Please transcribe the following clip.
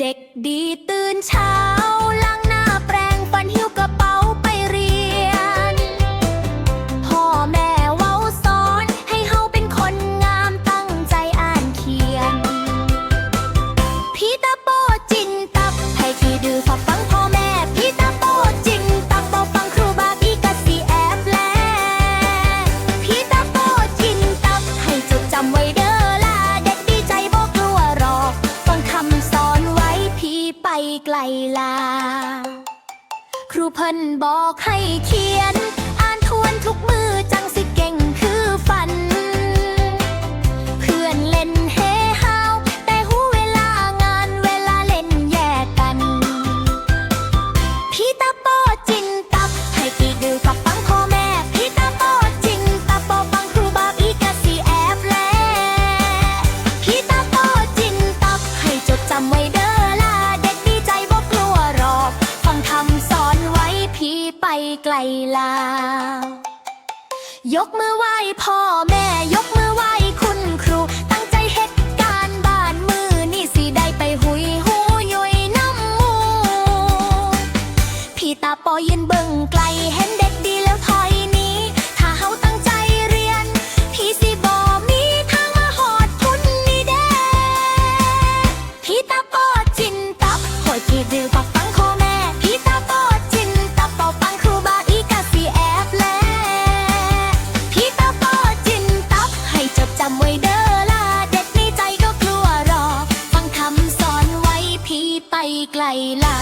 เด็กดีตื่นเช้า ไปไกลลา ครูเพิ่นบอกให้เขียน อ่านทวนทุกมือจัง ลายกมือไหว้พ่อแม่ ยกมือไหว้คุณครู ตั้งใจเฮ็ดการบ้านมือนี่สิได้ไปหุยหูยุยน้ำมู พี่ตาปอยืนเบิ่งไกลเห็น ไกลไกลลา